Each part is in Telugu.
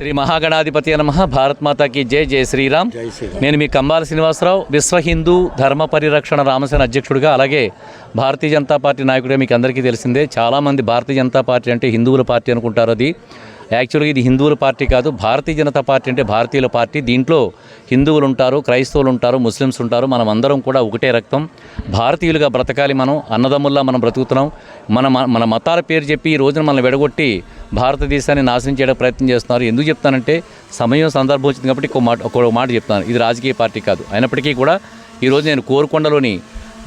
శ్రీ మహాగణాధిపతి నమ భారత్ మాతాకి జై జై శ్రీరామ్. జై శ్రీరామ్. నేను మీ కంబాల శ్రీనివాసరావు విశ్వ హిందూ ధర్మ పరిరక్షణ రామసేన అధ్యక్షుడిగా అలాగే భారతీయ జనతా పార్టీ నాయకుడిగా మీకు అందరికీ తెలిసిందే. చాలామంది భారతీయ జనతా పార్టీ అంటే హిందువుల పార్టీ అనుకుంటారు అది. యాక్చువల్గా ఇది హిందువుల పార్టీ కాదు భారతీయ జనతా పార్టీ అంటే భారతీయుల పార్టీ. దీంట్లో హిందువులు ఉంటారు క్రైస్తవులు ఉంటారు ముస్లిమ్స్ ఉంటారు మనం అందరం కూడా ఒకటే రక్తం. భారతీయులుగా బ్రతకాలి మనం అన్నదమ్ముల్లా మనం బ్రతుకుతున్నాం. మన మన మతాల పేరు చెప్పి ఈ రోజున మనల్ని వెడగొట్టి భారతదేశాన్ని నాశనం చేయడానికి ప్రయత్నం చేస్తున్నారు. ఎందుకు చెప్తానంటే సమయం సందర్భం వచ్చింది కాబట్టి ఒక మాట ఒక మాట చెప్తాను ఇది రాజకీయ పార్టీ కాదు. అయినప్పటికీ కూడా ఈరోజు నేను కోరుకొండలోని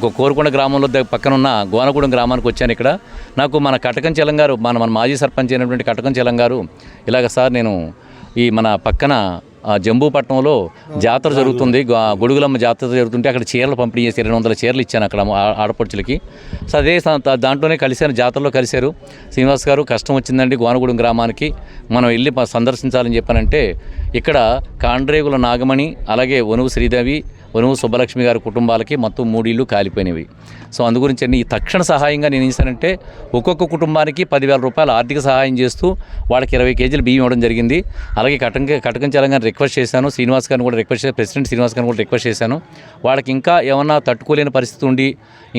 కోరుకొండ గ్రామంలో పక్కన ఉన్న గోనగూడెం గ్రామానికి వచ్చాను ఇక్కడ. నాకు మన కటకం చెలం గారు మన మన మాజీ సర్పంచ్ అయినటువంటి కటకం చెలం గారు ఇలాగ సార్ నేను ఈ మన పక్కన జంబూపట్నంలో జాతర జరుగుతుంది. గొడుగులమ్మ జాతర జరుగుతుంటే అక్కడ చీరలు పంపిణీ చేసి రెండు వందల చీరలు ఇచ్చాను అక్కడ ఆడపడుచులకి. సో అదే స- దాంట్లోనే కలిశాను జాతరలో కలిశారు. శ్రీనివాస్ గారు కష్టం వచ్చిందండి గోనగూడెం గ్రామానికి. మనం వెళ్ళి సందర్శించాలని చెప్పానంటే ఇక్కడ కాండ్రేగుల నాగమణి అలాగే వనువు శ్రీదేవి వనువు సుబ్బలక్ష్మి గారి కుటుంబాలకి మొత్తం మూడు ఇళ్ళు కాలిపోయినవి. సో అందు గురించి ఈ తక్షణ సహాయంగా నేను ఏం చేశానంటే ఒక్కొక్క కుటుంబానికి పదివేల రూపాయలు ఆర్థిక సహాయం చేస్తూ వాళ్ళకి ఇరవై కేజీలు బియ్యం ఇవ్వడం జరిగింది. అలాగే కటం కటకం చలంగాని రిక్వెస్ట్ చేశాను శ్రీనివాస్ గారిని కూడా రిక్వెస్ట్ చేశాను ప్రెసిడెంట్ శ్రీనివాస్ గారిని కూడా రిక్వెస్ట్ చేశాను. వాళ్ళకి ఇంకా ఏమన్నా తట్టుకోలేని పరిస్థితి ఉండి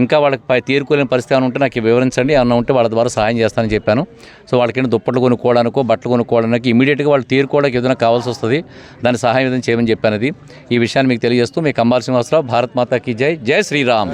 ఇంకా వాళ్ళకి పై తీరుకోలేని పరిస్థితి ఏమైనా ఉంటే నాకు వివరించండి ఏమన్నా ఉంటే వాళ్ళ ద్వారా సహాయం చేస్తానని చెప్పాను. సో వాళ్ళకి దుప్పట్లు కొనుక్కోవడానికో బట్టలు కొనుక్కోవడానికి ఇమీడియట్గా వాళ్ళు తీరుకోవడానికి ఏదైనా కావాల్సి వస్తుంది దాని సహాయం ఏదైనా చేయమని చెప్పాను అది ఈ విషయాన్ని మీకు తెలియజేస్తూ మీ కంబాల్ శ్రీనివాసరావు భారత్ మాతాకి జై జై శ్రీరామ్